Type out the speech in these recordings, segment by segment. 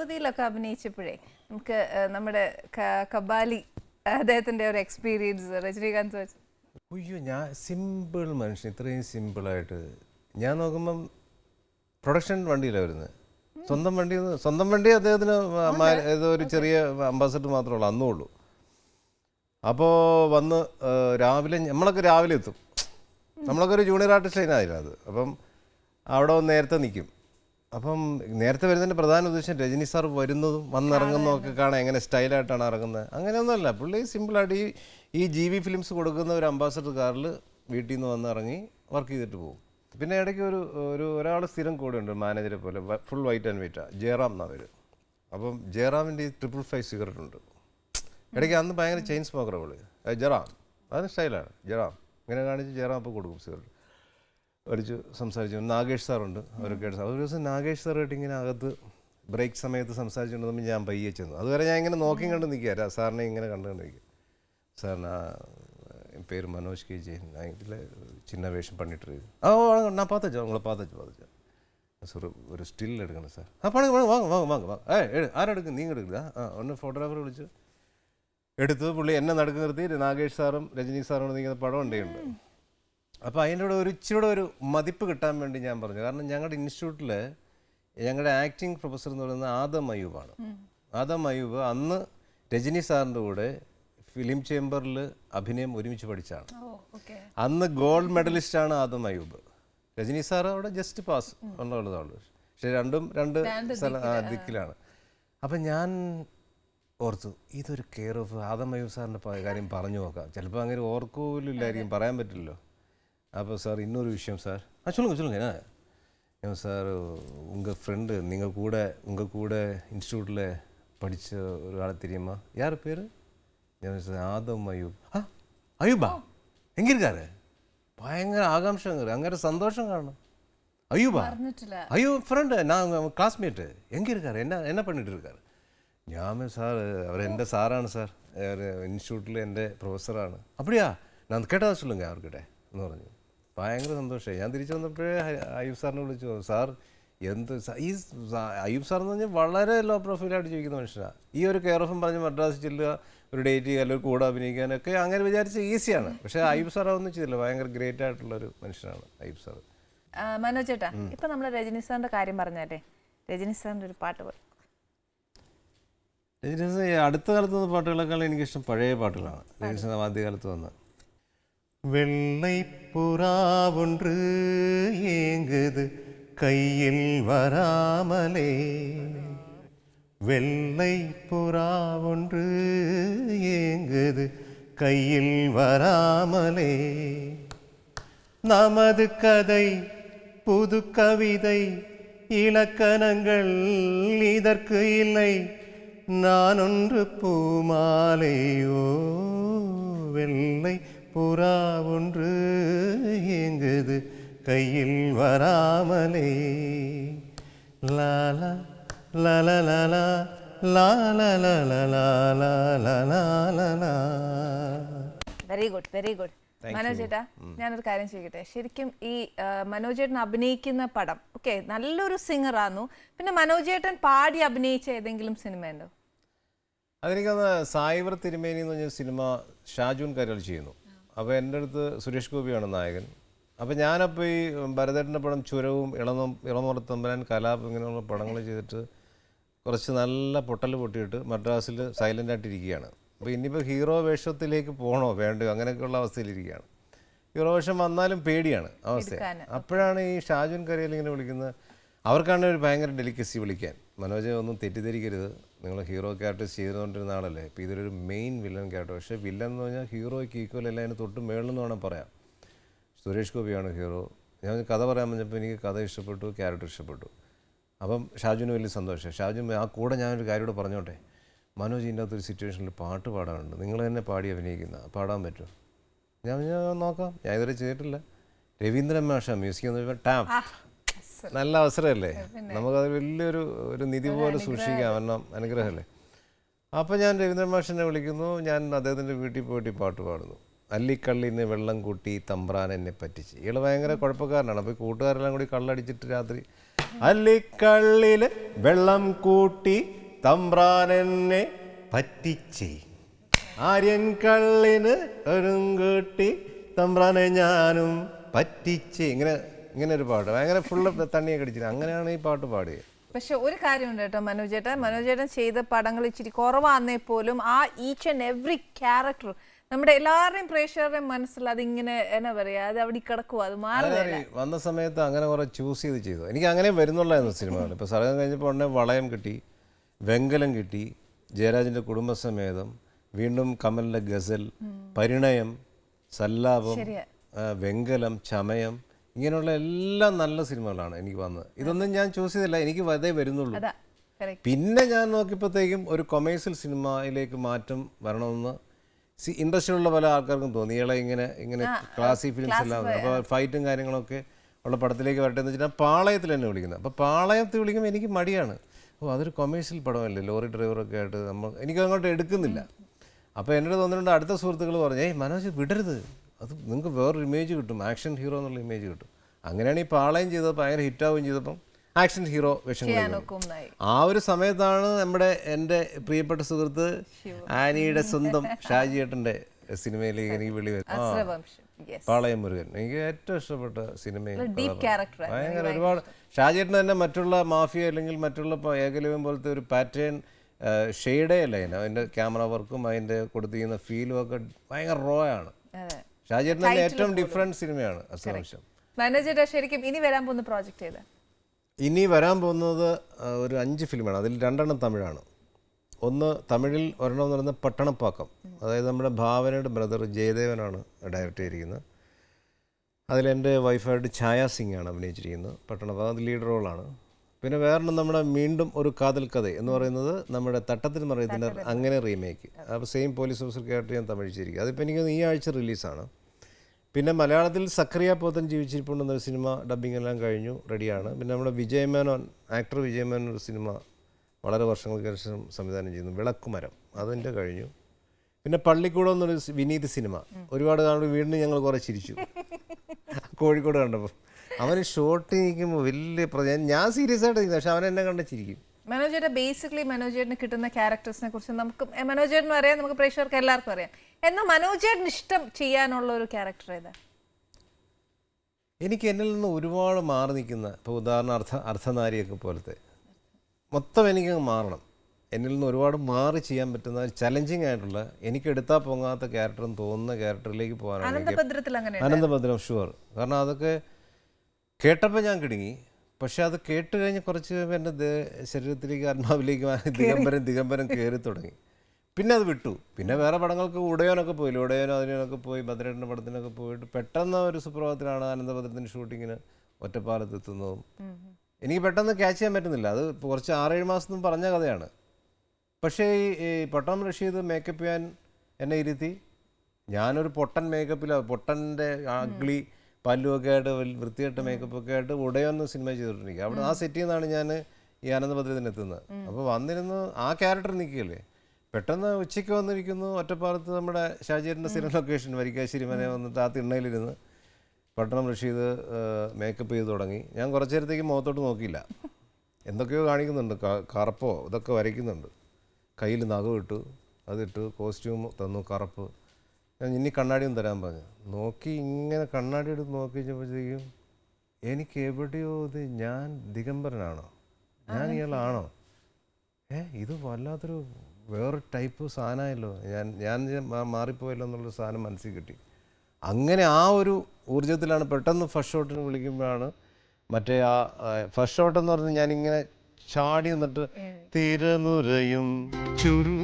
യുവതിയിലൊക്കെ അഭിനയിച്ചപ്പോഴേ നമുക്ക് നമ്മുടെ കബാലി അദ്ദേഹത്തിന്റെ ഒരു എക്സ്പീരിയൻസ് രജനീകാന്ത് അയ്യോ ഞാൻ സിമ്പിൾ മനുഷ്യൻ ഇത്രയും സിമ്പിളായിട്ട് ഞാൻ നോക്കുമ്പം പ്രൊഡക്ഷൻ വണ്ടിയിലാണ് വരുന്നത്. സ്വന്തം വണ്ടി സ്വന്തം വണ്ടി അദ്ദേഹത്തിന് ഏതോ ഒരു ചെറിയ അംബാസഡർ മാത്രമേ ഉള്ളൂ അന്നേ ഉള്ളൂ. അപ്പോൾ വന്ന് രാവിലെ നമ്മളൊക്കെ രാവിലെ എത്തും. നമ്മളൊക്കെ ഒരു ജൂനിയർ ആർട്ടിസ്റ്റ് അതിനായിരുന്നു അത്. അപ്പം അവിടെ നേരത്തെ നിൽക്കും അപ്പം നേരത്തെ വരുന്നതിന്റെ പ്രധാന ഉദ്ദേശം രജനി സാർ വരുന്നതും വന്നിറങ്ങുന്നതും ഒക്കെ കാണാൻ എങ്ങനെ സ്റ്റൈലായിട്ടാണ് ഇറങ്ങുന്നത്? അങ്ങനെയൊന്നുമല്ല. പുള്ളി സിമ്പിളായിട്ട് ഈ ഈ ജി വി ഫിലിംസ് കൊടുക്കുന്ന ഒരു അംബാസഡർ കാറിൽ വീട്ടിൽ നിന്ന് വന്ന് ഇറങ്ങി വർക്ക് ചെയ്തിട്ട് പോകും. പിന്നെ ഇടയ്ക്ക് ഒരു ഒരു ഒരാൾ സ്ഥിരം കൂടെ ഉണ്ട് മാനേജറെ പോലെ ഫുൾ വൈറ്റ് ആൻഡ് വൈറ്റാ ജയറാം എന്നാ പേര്. അപ്പം ജയറാമിന്റെ ഈ ട്രിപ്പിൾ ഫൈവ് സിഗരറ്റ് ഉണ്ട്. ഇടയ്ക്ക് അന്ന് ഭയങ്കര ചെയിൻ സ്മോക്കർ അവൾ ജറാം അത് സ്റ്റൈലാണ് ജറാം ഇങ്ങനെ കാണിച്ച് ജയറാം അപ്പോൾ കൊടുക്കും സിഗരറ്റ് അടിച്ച് സംസാരിച്ചു. നാഗേഷ് സാറുണ്ട് അവരൊക്കെ ആയിട്ട് ഒരു ദിവസം നാഗേഷ് സാറായിട്ട് ഇങ്ങനെ അകത്ത് ബ്രേക്ക് സമയത്ത് സംസാരിച്ചുകൊണ്ടിരുന്നപ്പോൾ ഞാൻ പയ്യെ ചെന്നു. അതുവരെ ഞാൻ ഇങ്ങനെ നോക്കി കണ്ടു നിൽക്കുക സാറിനെ ഇങ്ങനെ കണ്ടുകൊണ്ട് നിൽക്കുക സാറിന് പേര് മനോജ് കെ. ജെ അതിലെ ചിന്ന വേഷം പണിട്ട് ആ ഞാൻ പാത്തച്ചോ നിങ്ങളെ പാത്തച്ചോ പാത്തച്ചോ സാർ ഒരു സ്റ്റിൽ എടുക്കണം സാർ. ആ പണി വാങ്ങും വാങ്ങും വാങ്ങും വാങ്ങും വാങ്ങും ഏ ആരെടുക്കും നീ എടുക്കില്ല ആ ഒന്ന് ഫോട്ടോഗ്രാഫർ വിളിച്ച് എടുത്ത് പുള്ളി എന്നെ നടുക്ക് നിർത്തി. നാഗേഷ് സാറും രജനി സാറും നീങ്ങുന്ന പടം ഉണ്ടേ ഉണ്ട്. അപ്പോൾ അതിന്റെ കൂടെ ഒരു ഇച്ചിരി ഒരു മതിപ്പ് കിട്ടാൻ വേണ്ടി ഞാൻ പറഞ്ഞു. കാരണം ഞങ്ങളുടെ ഇൻസ്റ്റിറ്റ്യൂട്ടിൽ ഞങ്ങളുടെ ആക്ടിങ് പ്രൊഫസർ എന്ന് പറയുന്നത് ആദം അയൂബാണ് ആദം അയൂബ് അന്ന് രജനി സാറിന്റെ കൂടെ ഫിലിം ചേംബറിൽ അഭിനയം ഒരുമിച്ച് പഠിച്ചാണ്. അന്ന് ഗോൾഡ് മെഡലിസ്റ്റാണ് ആദം അയൂബ് രജനി സാർ അവിടെ ജസ്റ്റ് പാസ് ഉള്ളതാണ് പക്ഷെ രണ്ടും രണ്ട് സ്ഥല ദിക്കിലാണ്. അപ്പം ഞാൻ ഓർത്തു ഇതൊരു കെയർ ഓഫ് ആദം അയൂബ് സാറിന്റെ കാര്യം പറഞ്ഞു നോക്കാം. ചിലപ്പോൾ അങ്ങനെ ഓർക്കൂലില്ലായിരിക്കും പറയാൻ പറ്റില്ലല്ലോ. அப்போ சார் இன்னொரு விஷயம் சார். ஆ சொல்லுங்கள் சொல்லுங்கள் என்ன? ஏன் சார் உங்கள் ஃப்ரெண்டு நீங்கள் கூட உங்கள் கூட இன்ஸ்டியூட்டில் படித்த ஒரு ஆள் தெரியுமா? யார் பேர்? சார் ஆதம் அயூப் ஆ அயூபா எங்கே இருக்காரு? பயங்கர ஆகாம்ஷங்க அங்கே சந்தோஷம் காரணம். அயூபா ஐயோ ஃப்ரெண்டு நான் உங்கள் கிளாஸ்மேட்டு எங்கே இருக்காரு? என்ன என்ன பண்ணிகிட்டு இருக்காரு? ஞாபகம் சார் அவர் എൻ്റെ സാറാണ് സാർ ഇൻസ്റ്റിറ്റ്യൂട്ടിലെ എൻ്റെ പ്രൊഫസറാണ് അപ്പടിയാ ഞാൻ കേട്ടതാ சொல்லுங்கள் அவர்கிட்ட. എന്ന് പറഞ്ഞു. ഭയങ്കര സന്തോഷമായി. ഞാൻ തിരിച്ചു വന്നപ്പോഴേ അയ്യൂബ് സാറിനെ വിളിച്ചു. സാർ എന്ത് ഈ അയ്യൂബ് സാർ എന്ന് പറഞ്ഞാൽ വളരെ ലോ പ്രൊഫൈലായിട്ട് ജീവിക്കുന്ന മനുഷ്യനാണ് ഈ ഒരു കെയർ ഓഫും പറഞ്ഞ് മദ്രാസ് ചെല്ലുക ഒരു ഡേറ്റ് ചെയ്യുക അല്ലെങ്കിൽ കൂടെ അഭിനയിക്കാനൊക്കെ അങ്ങനെ വിചാരിച്ച് ഈസിയാണ് പക്ഷേ അയ്യൂബ് സാർ അതൊന്നും ചെയ്തില്ല. ഭയങ്കര ഗ്രേറ്റ് ആയിട്ടുള്ള ഒരു മനുഷ്യനാണ് അയ്യൂബ് സാർ മനോജ് ചേട്ടാ ഇപ്പം നമ്മൾ രജനി സാറിന്റെ കാര്യം പറഞ്ഞല്ലേ? രജനി സാറിന്റെ ഒരു പാട്ട് പോയി രജനി സാർ അടുത്ത കാലത്ത് വന്ന പാട്ടുകളെക്കാൾ എനിക്കിഷ്ടം പഴയ പാട്ടുകളാണ്. രജനി സാർ ആദ്യകാലത്ത് വന്ന வெள்ளை புறா ஒன்று ஏங்குது கையில் வராமலே. வெள்ளை புறா ஒன்று ஏங்குது கையில் வராமலே. நமது கதை புது கவிதை இலக்கணங்கள் இதற்கு இல்லை. நான் ஒன்று பூமாலையோ வெள்ளை புறா ஒன்று ஏங்குது கையில் வராமலே லாலா லாலா லாலா லாலா லாலா லாலா லாலா ലാ very good very good Manoj ചേട്ടാ ഞാനൊരു കാര്യം ചോദിക്കട്ടെ ശരിക്കും ഈ ആ, മനോജ് ചേട്ടൻ അഭിനയിക്കുന്ന പടം ഓക്കെ നല്ലൊരു സിംഗർ ആന്നു പിന്നെ മനോജ് ചേട്ടൻ പാടി അഭിനയിച്ച ഏതെങ്കിലും സിനിമ ഉണ്ടോ അതെനിക്കന്ന് സായിവർ തിരുമേനി എന്ന് പറഞ്ഞ സിനിമ ഷാജൂൻ കരൾ ചെയ്യുന്നു അപ്പോൾ എന്റെ അടുത്ത് സുരേഷ് ഗോപിയാണ് നായകൻ. അപ്പോൾ ഞാനപ്പോൾ ഈ ഭരതേട്ടന്റെ പടം ചുരവും ഇളമ ഇളമുറത്തമ്പരാൻ കലാപം ഇങ്ങനെയുള്ള പടങ്ങൾ ചെയ്തിട്ട് കുറച്ച് നല്ല പൊട്ടൽ പൊട്ടിയിട്ട് മദ്രാസിൽ സൈലന്റായിട്ടിരിക്കുകയാണ് അപ്പോൾ ഇനിയിപ്പോൾ ഹീറോ വേഷത്തിലേക്ക് പോകണോ വേണ്ടോ അങ്ങനെയൊക്കെയുള്ള അവസ്ഥയിലിരിക്കുകയാണ്. ഹീറോ വേഷം വന്നാലും പേടിയാണ് അവസ്ഥ. അപ്പോഴാണ് ഈ ഷാജുൻ കരയിൽ ഇങ്ങനെ വിളിക്കുന്നത്. അവർക്കാണ് ഒരു ഭയങ്കര ഡെലിക്കസി വിളിക്കാൻ. മനോജ് ഒന്നും തെറ്റിദ്ധരിക്കരുത്. നിങ്ങൾ ഹീറോ ക്യാരക്ടർ ചെയ്തുകൊണ്ടിരുന്ന ആളല്ലേ? ഇപ്പോൾ ഇതിലൊരു മെയിൻ വില്ലൻ ക്യാരക്ടർ പക്ഷേ വില്ലൻ എന്ന് പറഞ്ഞാൽ ഹീറോയ്ക്ക് ഈക്വൽ അല്ല അതിന് തൊട്ട് മേളിൽ എന്ന് വേണം പറയാം സുരേഷ് ഗോപിയാണ് ഹീറോ ഞാൻ കഥ പറയാൻ പറഞ്ഞപ്പോൾ എനിക്ക് കഥ ഇഷ്ടപ്പെട്ടു ക്യാരക്ടർ ഇഷ്ടപ്പെട്ടു. അപ്പം ഷാജുവിന് വലിയ സന്തോഷം. ഷാജു ആ കൂടെ ഞാനൊരു കാര്യം കൂടെ പറഞ്ഞോട്ടെ? മനോജ് ഇതിന്റെ അകത്തൊരു സിറ്റുവേഷനിൽ പാട്ട് പാടാനുണ്ട് നിങ്ങൾ തന്നെ പാടി അഭിനയിക്കുന്ന പാടാൻ പറ്റും ഞാൻ ഞാൻ നോക്കാം. ഞാൻ ഇതുവരെ ചെയ്തിട്ടില്ല. രവീന്ദ്രൻ മാഷ മ്യൂസിക് എന്ന് പറയുമ്പോൾ ടാം. നല്ല അവസരമല്ലേ? നമുക്കത് വലിയൊരു ഒരു നിധി പോലെ സൂക്ഷിക്കാം കാരണം അനുഗ്രഹമല്ലേ? അപ്പോൾ ഞാൻ രവീന്ദ്രൻ മാഷിനെ വിളിക്കുന്നു. ഞാൻ അദ്ദേഹത്തിന്റെ വീട്ടിൽ പോയിട്ട് പാട്ട് പാടുന്നു. അല്ലിക്കള്ളിന് വെള്ളം കൂട്ടി തമ്പ്രാൻ എന്നെ പറ്റിച്ച്. ഇയാൾ ഭയങ്കര കുഴപ്പക്കാരനാണ്. അപ്പോൾ ഈ കൂട്ടുകാരെല്ലാം കൂടി കള്ളടിച്ചിട്ട് രാത്രി അല്ലിക്കള്ളിൽ വെള്ളം കൂട്ടി തമ്പ്രാൻ എന്നെ പറ്റിച്ച്. ആര്യൻ കള്ളിന് ഒരു കൂട്ടി തമ്പ്രാനെ ഞാനും പറ്റിച്ച്. ഇങ്ങനെ ഇങ്ങനെ ഒരു പാട്ട് ഭയങ്കര ഫുള്ള് തണ്ണിയൊക്കെ അടിച്ചിട്ട് അങ്ങനെയാണ് ഈ പാട്ട് പാടിയത് പക്ഷെ ഒരു കാര്യമുണ്ട് കേട്ടോ മനോജേട്ടൻ മനോജേട്ടൻ ചെയ്ത പടങ്ങൾ ഇച്ചിരി കുറവാന്നേ പോലും ആ ഈച്ച് ആൻഡ് എവറി ക്യാരക്ടർ നമ്മുടെ എല്ലാവരുടെയും പ്രേക്ഷകരുടെയും മനസ്സിൽ അതിങ്ങനെ എന്നാ പറയാ അത് അവിടെ കിടക്കുക അത് മാറി വന്ന സമയത്ത് അങ്ങനെ കുറെ ചൂസ് ചെയ്ത് ചെയ്തു. എനിക്ക് അങ്ങനെ വരുന്നുള്ളായിരുന്നു സിനിമകൾ. ഇപ്പോൾ സർഗം കഴിഞ്ഞപ്പോൾ ഉടനെ വളയം കിട്ടി വെങ്കലം കിട്ടി ജയരാജന്റെ കുടുംബസമേതം വീണ്ടും കമലിന്റെ ഗസൽ പരിണയം സല്ലാപം. വെങ്കലം ചമയം ഇങ്ങനെയുള്ള എല്ലാ നല്ല സിനിമകളാണ് എനിക്ക് വന്നത്. ഇതൊന്നും ഞാൻ ചൂസ് ചെയ്തില്ല. എനിക്ക് വതേ വരുന്നുള്ളൂ. പിന്നെ ഞാൻ നോക്കിയപ്പോഴത്തേക്കും ഒരു കൊമേഴ്സ്യൽ സിനിമയിലേക്ക് മാറ്റം വരണമെന്ന് സി ഉള്ള പല ആൾക്കാർക്കും തോന്നി. ഇയാളെ ഇങ്ങനെ ഇങ്ങനെ ക്ലാസി ഫിലിംസ് എല്ലാം അപ്പോൾ ഫൈറ്റും കാര്യങ്ങളൊക്കെ ഉള്ള പടത്തിലേക്ക് വരട്ടെ എന്ന് വെച്ചാൽ പാളയത്തിൽ തന്നെ വിളിക്കുന്നത്. അപ്പോൾ പാളയത്തിൽ വിളിക്കുമ്പോൾ എനിക്ക് മടിയാണ്. ഓ അതൊരു കൊമേഴ്സ്യൽ പടമല്ലേ? ലോറി ഡ്രൈവറൊക്കെ ആയിട്ട് നമ്മൾ എനിക്ക് അങ്ങോട്ട് എടുക്കുന്നില്ല അപ്പോൾ എന്നോട് തോന്നിയിട്ടുണ്ട് അടുത്ത സുഹൃത്തുക്കൾ പറഞ്ഞേ ഏയ് മനോജ് വിടരുത്. അത് നിങ്ങൾക്ക് വേറൊരു ഇമേജ് കിട്ടും. ആക്ഷൻ ഹീറോ എന്നുള്ള ഇമേജ് കിട്ടും. അങ്ങനെയാണ് ഈ പാളയം ചെയ്തപ്പോൾ ഭയങ്കര ഹിറ്റാവുകയും ചെയ്തപ്പം ആക്ഷൻ ഹീറോ വേഷം ആ ഒരു സമയത്താണ് നമ്മുടെ എന്റെ പ്രിയപ്പെട്ട സുഹൃത്ത് ആനിയുടെ സ്വന്തം ഷാജിയേട്ടന്റെ സിനിമയിലേക്ക് എനിക്ക് വിളി പാളയം മുരുകൻ. എനിക്ക് ഏറ്റവും ഇഷ്ടപ്പെട്ട സിനിമയിൽ ഭയങ്കര ഒരുപാട് ഷാജിയേട്ടൻ തന്നെ മറ്റുള്ള മാഫിയ അല്ലെങ്കിൽ മറ്റുള്ള ഏകലവ്യം പോലത്തെ ഒരു പാറ്റേൺ ഷെയ്ഡേ അല്ല അതിന്റെ ക്യാമറ വർക്കും അതിന്റെ കൊടുത്തിരിക്കുന്ന ഫീലും ഒക്കെ ഭയങ്കര റോ ആണ്. അതെ ഷാജിയേട്ടൻ ഏറ്റവും ഡിഫറെന്റ് സിനിമയാണ് അസ്വംശം മാനേജർ ശരിക്കും ഇനി വരാൻ പോകുന്ന പ്രോജക്റ്റ് ഏതാ? ഇനി വരാൻ പോകുന്നത് ഒരു അഞ്ച് ഫിലിമാണ് അതിൽ രണ്ടെണ്ണം തമിഴാണ്. ഒന്ന് തമിഴിൽ ഒരെണ്ണം എന്ന് പറയുന്നത് പട്ടണപ്പാക്കം. അതായത് നമ്മുടെ ഭാവനയുടെ ബ്രദർ ജയദേവനാണ് ഡയറക്റ്റ് ചെയ്തിരിക്കുന്നത്. അതിലെന്റെ വൈഫായിട്ട് ഛായ സിംഗ് ആണ് അഭിനയിച്ചിരിക്കുന്നത്. പട്ടണപ്പാക്കം അത് ലീഡ് റോളാണ് പിന്നെ വേറൊന്നും നമ്മുടെ വീണ്ടും ഒരു കാതൽ കഥ എന്ന് പറയുന്നത് നമ്മുടെ തട്ടത്തിൽ മറിയത്തിന്റെ അങ്ങനെ റീമേക്ക് അപ്പോൾ സെയിം പോലീസ് ഓഫീസർക്കായിട്ട് ഞാൻ തമിഴ് ചെയ്തിരിക്കുക അതിപ്പോൾ എനിക്ക് ഈ ആഴ്ച റിലീസാണ് പിന്നെ മലയാളത്തിൽ സക്രിയ പോത്തൻ ജീവിച്ചിരിപ്പുണ്ടെന്നൊരു സിനിമ ഡബ്ബിംഗ് എല്ലാം കഴിഞ്ഞു റെഡിയാണ് പിന്നെ നമ്മുടെ വിജയമേനോൻ ആക്ടർ വിജയമേനോൻ ഒരു സിനിമ വളരെ വർഷങ്ങൾക്ക് ശേഷം സംവിധാനം ചെയ്യുന്നു. വിളക്കുമരം അതിന്റെ കഴിഞ്ഞു. പിന്നെ പള്ളിക്കൂടം എന്നൊരു വിനീത് സിനിമ ഒരുപാട് കാണുമ്പോൾ വീണ്ടും ഞങ്ങൾ കുറേ ചിരിച്ചു. കോഴിക്കോട് കണ്ടപ്പോൾ. അവന് ഷോർട്ട് നിൽക്കുമ്പോൾ വലിയ പ്രചോദനം ഞാൻ- സീരിയസ് ആയിട്ട് നിൽക്കുന്നത് പക്ഷെ അവൻ എന്നെ കണ്ട് ചിരിക്കും. മനോജേട്ട ബേസിക്കലി മനോജേട്ടന് കിട്ടുന്ന ക്യാരക്ടേഴ്സിനെ കുറിച്ച് നമുക്ക് മനോജേട്ടനും അറിയാം നമുക്ക് പ്രേക്ഷകർക്ക് എല്ലാവർക്കും അറിയാം. എന്നാൽ മനോജേട്ടന് ഇഷ്ടം ചെയ്യാനുള്ള ഒരു ക്യാരക്ടർ ഏതാ? എനിക്ക് എന്നിൽ നിന്ന് ഒരുപാട് മാറി നിൽക്കുന്ന ഇപ്പോൾ ഉദാഹരണം അർത്ഥ അർത്ഥനാരിയൊക്കെ പോലത്തെ. മൊത്തം എനിക്ക് മാറണം. എന്നിൽ നിന്ന് ഒരുപാട് മാറി ചെയ്യാൻ പറ്റുന്ന ചലഞ്ചിങ് ആയിട്ടുള്ള എനിക്ക് എടുത്താൽ പൊങ്ങാത്ത ക്യാരക്ടർ എന്ന് തോന്നുന്ന ക്യാരക്ടറിലേക്ക് പോകാനാണ് അനന്തഭദ്രം ഷുവർ കാരണം അതൊക്കെ കേട്ടപ്പോൾ ഞാൻ കിടുങ്ങി. പക്ഷെ അത് കേട്ട് കഴിഞ്ഞ് കുറച്ച് കഴിയുമ്പോൾ എന്റെ ശരീരത്തിലേക്ക് ആത്മാവിലേക്ക് ദിഗംബരം ദിഗംബരം കയറി തുടങ്ങി. പിന്നെ അത് വിട്ടു. പിന്നെ വേറെ പടങ്ങൾക്ക് ഉടയോനൊക്കെ പോയില്ല? ഉടയോനോ അതിനൊക്കെ പോയി ഭദ്രേട്ടന്റെ പടത്തിനൊക്കെ പോയിട്ട് പെട്ടെന്ന് ഒരു സുപ്രഭാതത്തിലാണ് ആനന്ദഭദ്രത്തിന്റെ ഷൂട്ടിങ്ങിന് ഒറ്റപ്പാലത്ത് എത്തുന്നതും എനിക്ക് പെട്ടെന്ന് ക്യാച്ച് ചെയ്യാൻ പറ്റുന്നില്ല. അത് കുറച്ച് ആറേഴ് മാസം പറഞ്ഞ കഥയാണ്. പക്ഷേ ഈ ഈ പട്ടം റഷീദ് മേക്കപ്പ് ചെയ്യാൻ എന്നെ ഇരുത്തി. ഞാനൊരു പൊട്ടൻ മേക്കപ്പിലാണ് പൊട്ടന്റെ അഗ്ലി പല്ലുമൊക്കെ ആയിട്ട് വൃത്തികെട്ട മേക്കപ്പ് ഒക്കെ ആയിട്ട് ഉടയൊന്ന് സിനിമ ചെയ്തിട്ടുണ്ടെങ്കിൽ അവിടെ ആ സെറ്റിൽ നിന്നാണ് ഞാൻ ഈ ആനന്ദഭദ്രത്തിന് എത്തുന്നത്. അപ്പോൾ വന്നിരുന്ന് ആ ക്യാരക്ടർ നിൽക്കുകയല്ലേ പെട്ടെന്ന് ഉച്ചയ്ക്ക് വന്നിരിക്കുന്നു ഒറ്റപ്പാലത്ത് നമ്മുടെ ഷാജീറിന്റെ സിനിമ ലൊക്കേഷൻ വരിക്കാശ്ശേരി മനെ വന്നിട്ട് ആ തിണ്ണയിലിരുന്ന് പട്ടണം റഷീദ് മേക്കപ്പ് ചെയ്ത് തുടങ്ങി. ഞാൻ കുറച്ച് നേരത്തേക്ക് മുഖത്തോട്ട് നോക്കിയില്ല. എന്തൊക്കെയോ കാണിക്കുന്നുണ്ട്. കറുപ്പോ ഇതൊക്കെ വരയ്ക്കുന്നുണ്ട്. കയ്യിൽ നഖം ഇട്ടു അതിട്ടു കോസ്റ്റ്യൂം തന്നു കറുപ്പ്. ഞാൻ ഇനി കണ്ണാടിയും തരാൻ പറഞ്ഞു. നോക്കി ഇങ്ങനെ കണ്ണാടി എടുത്ത് നോക്കി കഴിഞ്ഞപ്പോഴത്തേക്കും എനിക്ക് എവിടെയോ ഇത് ഞാൻ ദിഗംബരനാണോ? ഞാൻ ഇയാളാണോ? ഏ ഇത് വല്ലാത്തൊരു വേറെ ടൈപ്പ് സാധനമായല്ലോ. ഞാൻ ഞാൻ മാറിപ്പോയല്ലോ എന്നുള്ള സാധനം മനസ്സിൽ കിട്ടി. അങ്ങനെ ആ ഒരു ഊർജത്തിലാണ് പെട്ടെന്ന് ഫസ്റ്റ് ഷോട്ടിന് വിളിക്കുമ്പോഴാണ് മറ്റേ ആ ഫസ്റ്റ് ഷോട്ട് എന്ന് പറഞ്ഞാൽ ഞാനിങ്ങനെ ചാടി നിന്നിട്ട് തിരനുരയും ചുരു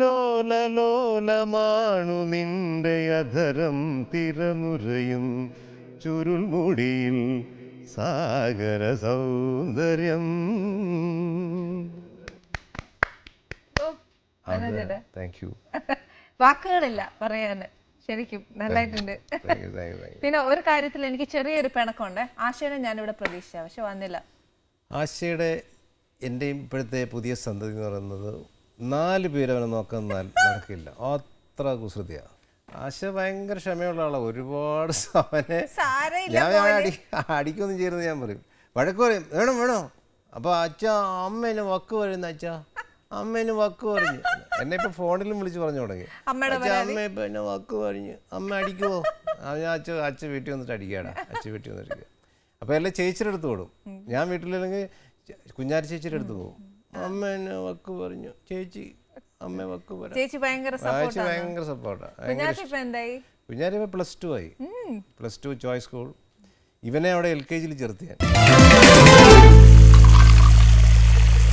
ലോലലോലമാണു നിന്റെ അധരം ചുരുൾ മുടിയിൽ സാഗര സൗന്ദര്യം. താങ്ക് യു വാക്കുകളില്ല പറയാന്. ശരിക്കും നല്ലായിട്ടുണ്ട്. പിന്നെ ഒരു കാര്യത്തിൽ എനിക്ക് ചെറിയൊരു പിണക്കമുണ്ട്. ആശയനെ ഞാനിവിടെ പ്രതീക്ഷിച്ച പക്ഷെ വന്നില്ല. ആശയുടെ എന്റെയും ഇപ്പോഴത്തെ പുതിയ സന്തതി എന്ന് പറയുന്നത് നാല് പേര് അവനെ നോക്കാൻ നടക്കില്ല. അത്ര കുസൃതിയാണ് ആശ ഭയങ്കര ക്ഷമയുള്ള ആളാ. ഒരുപാട് അവനെ ഞാൻ അടി അടിക്കൊന്നും ചെയ്യരുത് ഞാൻ പറയും. വഴക്ക് പറയും. വേണം വേണോ? അപ്പോൾ അച്ഛ അമ്മേനെ വക്ക് പറയുന്ന അച്ഛ. അമ്മേനെ വക്ക് പറഞ്ഞു. എന്നെ ഇപ്പൊ ഫോണിലും വിളിച്ച് പറഞ്ഞു തുടങ്ങി. അച്ഛ അമ്മ ഇപ്പൊ എന്നെ വക്ക് പറഞ്ഞു. അമ്മ അടിക്കുവോ? ഞാൻ അച്ഛ അച്ഛ വീട്ടിൽ വന്നിട്ട് അടിക്കാടാ അച്ഛ വീട്ടിൽ വന്നിട്ട് അടിക്കുക. അപ്പോൾ എല്ലാം ചേച്ചിയുടെ അടുത്ത് വിടും ഞാൻ വീട്ടിലില്ലെങ്കിൽ കുഞ്ഞാരി ചേച്ചിയുടെ അടുത്ത് പോകും അമ്മ എന്നെ വക്ക് പറഞ്ഞു. ചേച്ചി അമ്മ വക്ക് പറഞ്ഞു ചേച്ചി ഭയങ്കര സപ്പോർട്ടാ ഭയങ്കര സപ്പോർട്ടാണ് എന്തായി? കുഞ്ഞാരി പ്ലസ് ടു ആയി. Plus two choice school. ഇവനെ അവിടെ എൽ കെ ജിയിൽ ചേർത്ത് ഞാൻ